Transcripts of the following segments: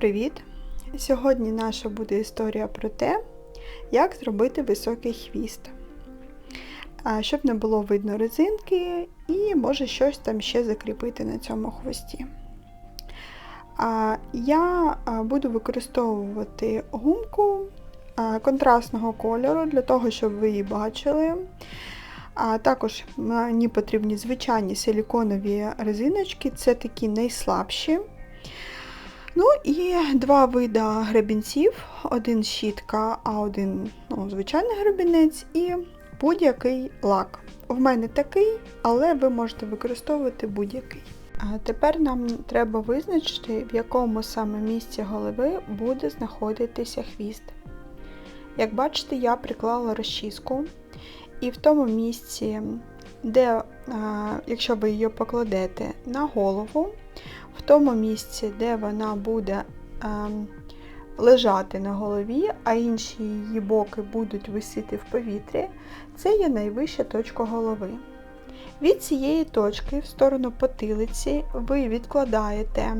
привіт! Сьогодні наша буде історія про те, як зробити високий хвіст. Щоб не було видно резинки і може щось там ще закріпити на цьому хвості. Я буду використовувати гумку контрастного кольору для того, щоб ви її бачили. А також мені потрібні звичайні силіконові резиночки, це такі найслабші. Ну і два види гребінців, один щітка, а один ну, звичайний гребінець і будь-який лак. В мене такий, але ви можете використовувати будь-який. А тепер нам треба визначити, в якому саме місці голови буде знаходитися хвіст. Як бачите, я приклала розчіску, і в тому місці, де, якщо ви її покладете на голову, в тому місці, де вона буде е, лежати на голові, а інші її боки будуть висіти в повітрі, це є найвища точка голови. Від цієї точки в сторону потилиці ви відкладаєте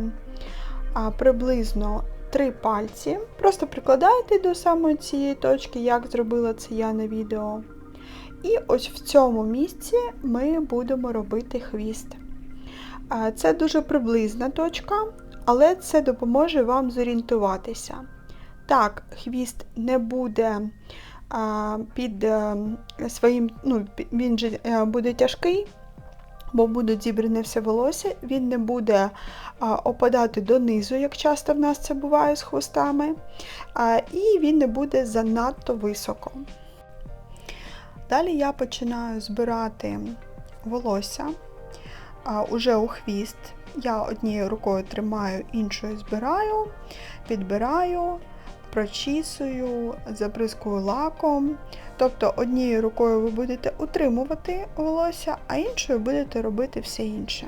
приблизно 3 пальці, просто прикладаєте до самої цієї точки, як зробила це я на відео. І ось в цьому місці ми будемо робити хвіст. Це дуже приблизна точка, але це допоможе вам зорієнтуватися. Так, хвіст не буде під е, своїм, ну, він же е, буде тяжкий, бо буде зібране все волосся, він не буде опадати донизу, як часто в нас це буває з хвостами, і він не буде занадто високо. Далі я починаю збирати волосся а, уже у хвіст. Я однією рукою тримаю, іншою збираю, підбираю, прочісую, забризкую лаком. Тобто однією рукою ви будете утримувати волосся, а іншою будете робити все інше.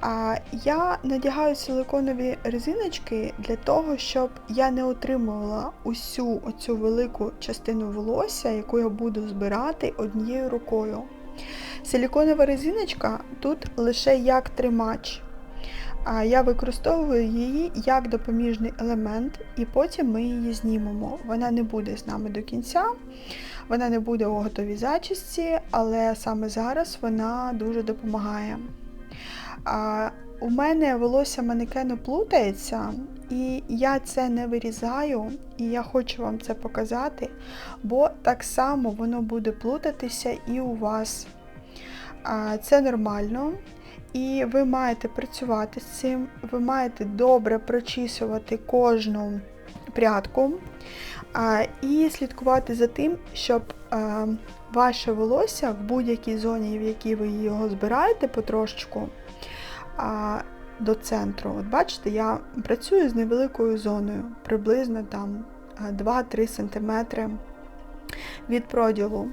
А, Я надягаю силиконові резиночки для того, щоб я не отримувала усю оцю велику частину волосся, яку я буду збирати однією рукою. Силіконова резиночка тут лише як тримач. А я використовую її як допоміжний елемент, і потім ми її знімемо. Вона не буде з нами до кінця, вона не буде у готовій зачісті, але саме зараз вона дуже допомагає. А, У мене волосся манекену плутається, і я це не вирізаю, і я хочу вам це показати, бо так само воно буде плутатися і у вас. Це нормально. І ви маєте працювати з цим, ви маєте добре прочісувати кожну прядку і слідкувати за тим, щоб ваше волосся в будь-якій зоні, в якій ви його збираєте потрошечку до центру. От бачите, я працюю з невеликою зоною, приблизно там 2-3 см від проділу.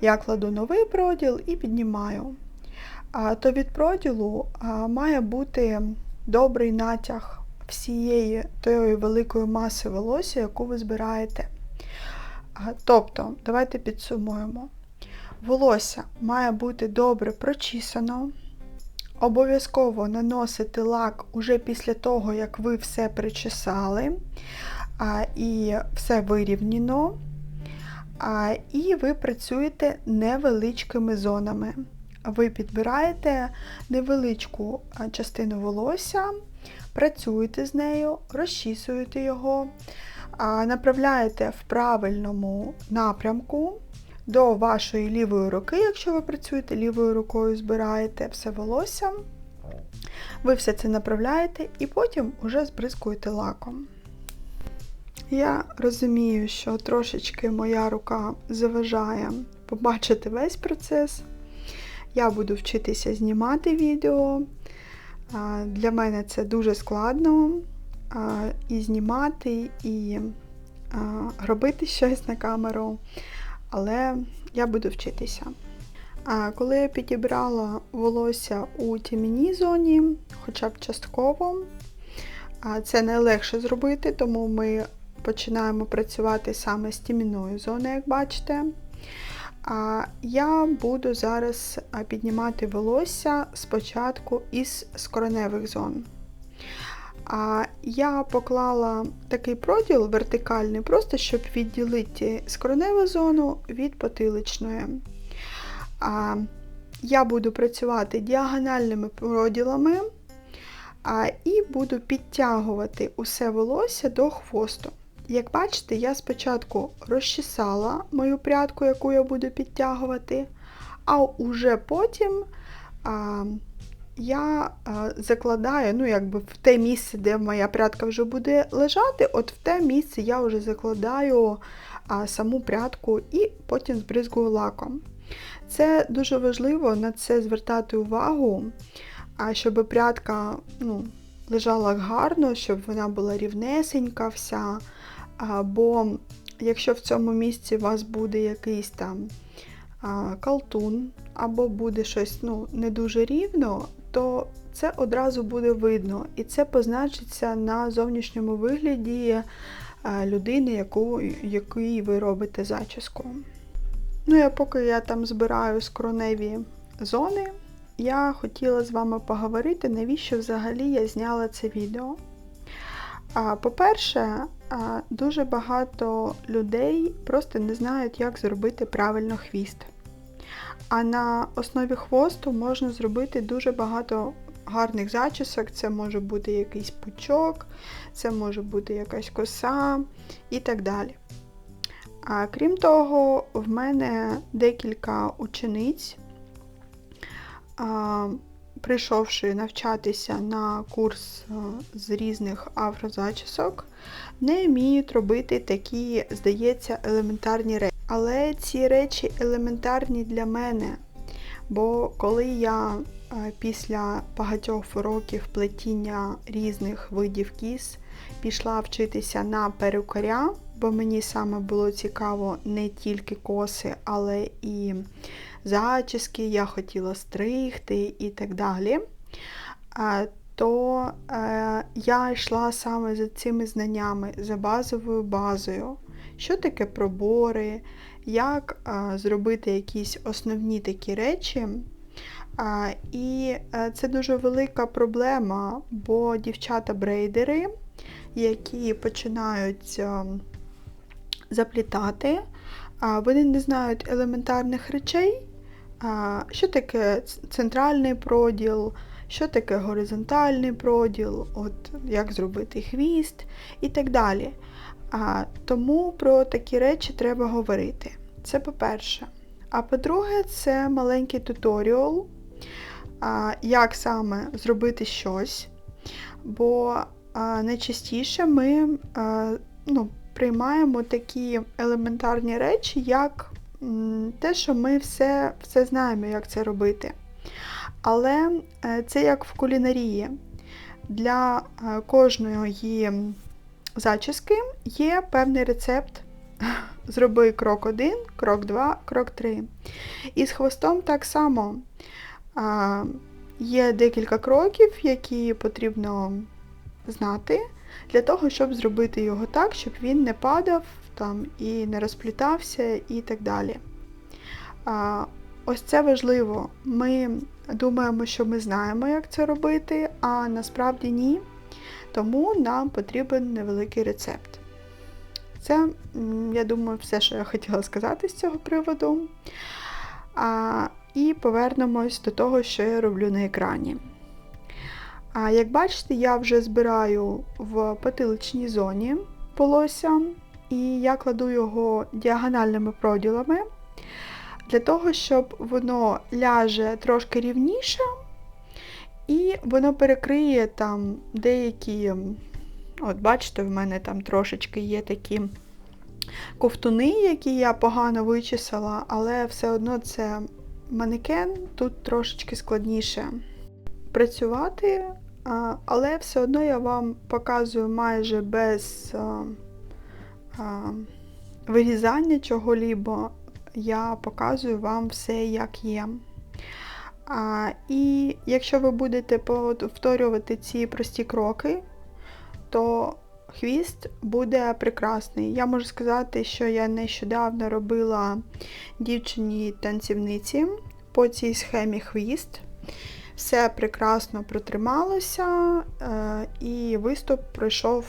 Я кладу новий проділ і піднімаю. То від проділу має бути добрий натяг всієї тої великої маси волосся, яку ви збираєте. Тобто, давайте підсумуємо. Волосся має бути добре прочісано. Обов'язково наносити лак уже після того, як ви все причесали і все вирівняно. І ви працюєте невеличкими зонами. Ви підбираєте невеличку частину волосся, працюєте з нею, розчісуєте його, направляєте в правильному напрямку до вашої лівої руки, якщо ви працюєте лівою рукою, збираєте все волосся. Ви все це направляєте і потім уже збризкуєте лаком. Я розумію, що трошечки моя рука заважає побачити весь процес. Я буду вчитися знімати відео. Для мене це дуже складно і знімати, і робити щось на камеру, але я буду вчитися. Коли я підібрала волосся у тім'яній зоні, хоча б частково, це найлегше зробити, тому ми починаємо працювати саме з тіміною зоною, як бачите. Я буду зараз піднімати волосся спочатку із скороневих зон. А я поклала такий проділ вертикальний, просто щоб відділити скроневу зону від потиличної. А, Я буду працювати діагональними проділами а, і буду підтягувати усе волосся до хвосту. Як бачите, я спочатку розчесала мою прядку, яку я буду підтягувати, а уже потім а, я закладаю, ну, якби в те місце, де моя прядка вже буде лежати, от в те місце я вже закладаю саму прядку і потім збризгую лаком. Це дуже важливо на це звертати увагу, щоб прядка ну, лежала гарно, щоб вона була рівнесенька вся. Бо якщо в цьому місці у вас буде якийсь там калтун, або буде щось ну, не дуже рівно, то це одразу буде видно. І це позначиться на зовнішньому вигляді людини, яку, якій ви робите зачіску. Ну, а поки я там збираю скроневі зони, я хотіла з вами поговорити, навіщо взагалі я зняла це відео. По-перше, дуже багато людей просто не знають, як зробити правильно хвіст. А на основі хвосту можна зробити дуже багато гарних зачісок. Це може бути якийсь пучок, це може бути якась коса і так далі. А крім того, в мене декілька учениць, прийшовши навчатися на курс з різних афрозачісок, не вміють робити такі, здається, елементарні речі. Але ці речі елементарні для мене. Бо коли я після багатьох років плетіння різних видів кіз пішла вчитися на перукаря, бо мені саме було цікаво не тільки коси, але і зачіски, я хотіла стригти і так далі, то е, я йшла саме за цими знаннями, за базовою базою. Що таке пробори, як зробити якісь основні такі речі. І е, це дуже велика проблема, бо дівчата-брейдери, які починають ем, заплітати, вони не знають елементарних речей, що таке центральний проділ, що таке горизонтальний проділ, от як зробити хвіст? І так далі. А, Тому про такі речі треба говорити. Це по-перше. А по-друге, це маленький туторіал, як саме зробити щось. Бо найчастіше ми ну, приймаємо такі елементарні речі, як те, що ми все, все знаємо, як це робити. Але е, це як в кулінарії. Для е, кожної зачіски є певний рецепт. Зроби крок 1, крок 2, крок 3. І з хвостом так само а, є декілька кроків, які потрібно знати, для того, щоб зробити його так, щоб він не падав там, і не розплітався і так далі. А, Ось це важливо. Ми думаємо, що ми знаємо, як це робити, а насправді ні. Тому нам потрібен невеликий рецепт. Це, я думаю, все, що я хотіла сказати з цього приводу. А, І повернемось до того, що я роблю на екрані. А Як бачите, я вже збираю в потиличній зоні волосся, і я кладу його діагональними проділами, для того, щоб воно ляже трошки рівніше, і воно перекриє там деякі, от бачите, в мене там трошечки є такі ковтуни, які я погано вичесала, але все одно це манекен, тут трошечки складніше працювати, але все одно я вам показую майже без вирізання чого-лібо, я показую вам все, як є. А, І якщо ви будете повторювати ці прості кроки, то хвіст буде прекрасний. Я можу сказати, що я нещодавно робила дівчині танцівниці по цій схемі хвіст. Все прекрасно протрималося, е, і виступ пройшов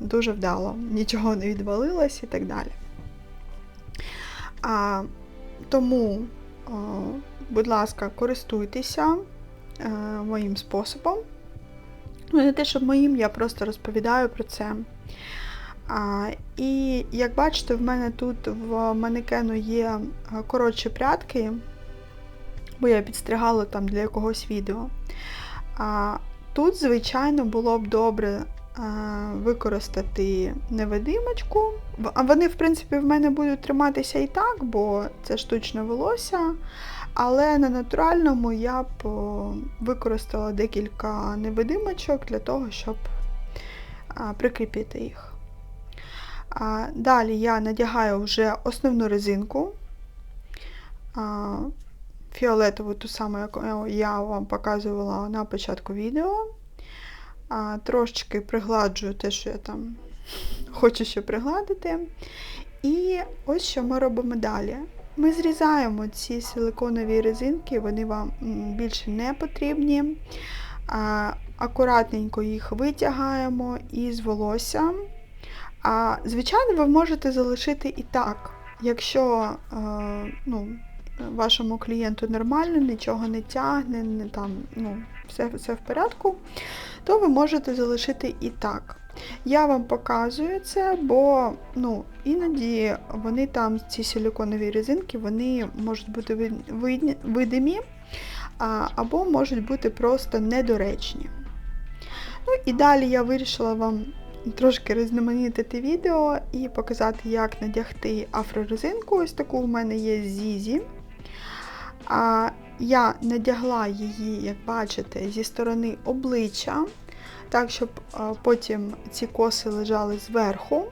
дуже вдало, нічого не відвалилось і так далі. А, Тому, будь ласка, користуйтеся е, моїм способом. Ну, не те, щоб моїм, я просто розповідаю про це. А, І як бачите, в мене тут в манекену є коротші прядки, бо я підстригала там для якогось відео. А, Тут, звичайно, було б добре а, використати невидимочку. Вони, в принципі, в мене будуть триматися і так, бо це штучне волосся. Але на натуральному я б використала декілька невидимочок для того, щоб прикріпити їх. Далі я надягаю вже основну резинку, фіолетову, ту саму, яку я вам показувала на початку відео. Трошечки пригладжую те, що я там хочу ще пригладити. І ось що ми робимо далі. Ми зрізаємо ці силиконові резинки, вони вам більше не потрібні. Акуратненько їх витягаємо із волосся. А, Звичайно, ви можете залишити і так, якщо ну, вашому клієнту нормально, нічого не тягне, не там, ну, все, все в порядку, то ви можете залишити і так. Я вам показую це, бо ну, іноді вони там, ці силіконові резинки, вони можуть бути видимі, або можуть бути просто недоречні. Ну і далі я вирішила вам трошки різноманітити відео і показати, як надягти афрорезинку. Ось таку у мене є Зізі. Я надягла її, як бачите, зі сторони обличчя так, щоб потім ці коси лежали зверху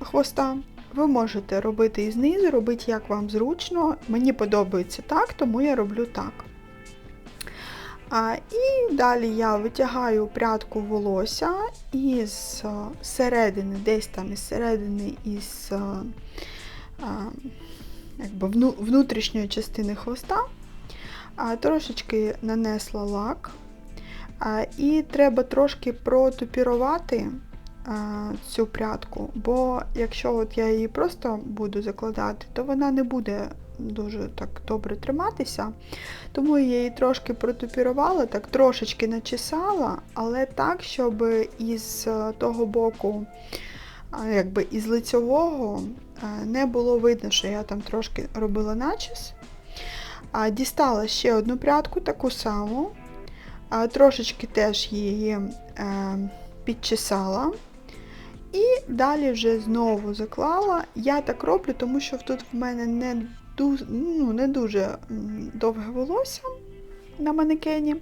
хвоста. Ви можете робити і знизу, робити, як вам зручно. Мені подобається так, тому я роблю так. А, І далі я витягаю прядку волосся із середини, десь там із середини із а, якби внутрішньої частини хвоста, а, трошечки нанесла лак. І треба трошки протупірувати цю прядку, бо якщо от я її просто буду закладати, то вона не буде дуже так добре триматися. Тому я її трошки протупірувала, так трошечки начесала, але так, щоб із того боку, якби із лицьового, не було видно, що я там трошки робила начіс. Дістала ще одну прядку, таку саму. Трошечки теж її е, підчесала. І далі вже знову заклала. Я так роблю, тому що тут в мене не дуже, ну, не дуже довге волосся на манекені.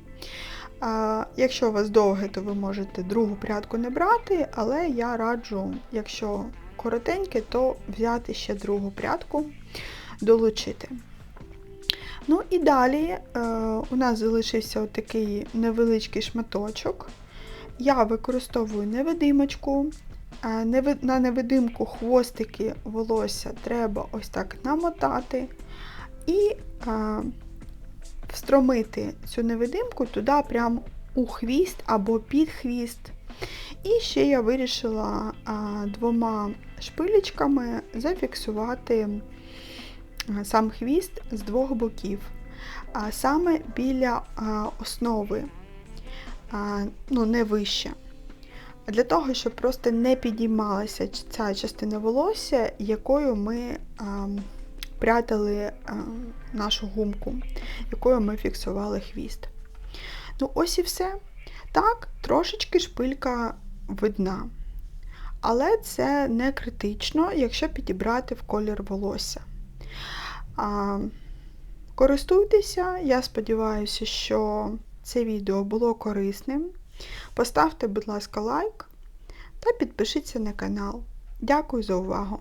А, Якщо у вас довге, то ви можете другу прядку не брати, але я раджу, якщо коротеньке, то взяти ще другу прядку, долучити. Ну і далі е, у нас залишився такий невеличкий шматочок. Я використовую невидимочку. Е, на невидимку хвостики волосся треба ось так намотати і е, встромити цю невидимку туди прямо у хвіст або під хвіст. І ще я вирішила двома шпилечками зафіксувати сам хвіст з двох боків, а саме біля основи, ну, не вище. Для того, щоб просто не підіймалася ця частина волосся, якою ми прятали нашу гумку, якою ми фіксували хвіст. Ну, ось і все. Так, трошечки шпилька видна. Але це не критично, якщо підібрати в колір волосся. Користуйтеся, я сподіваюся, що це відео було корисним. Поставте, будь ласка, лайк та підпишіться на канал. Дякую за увагу!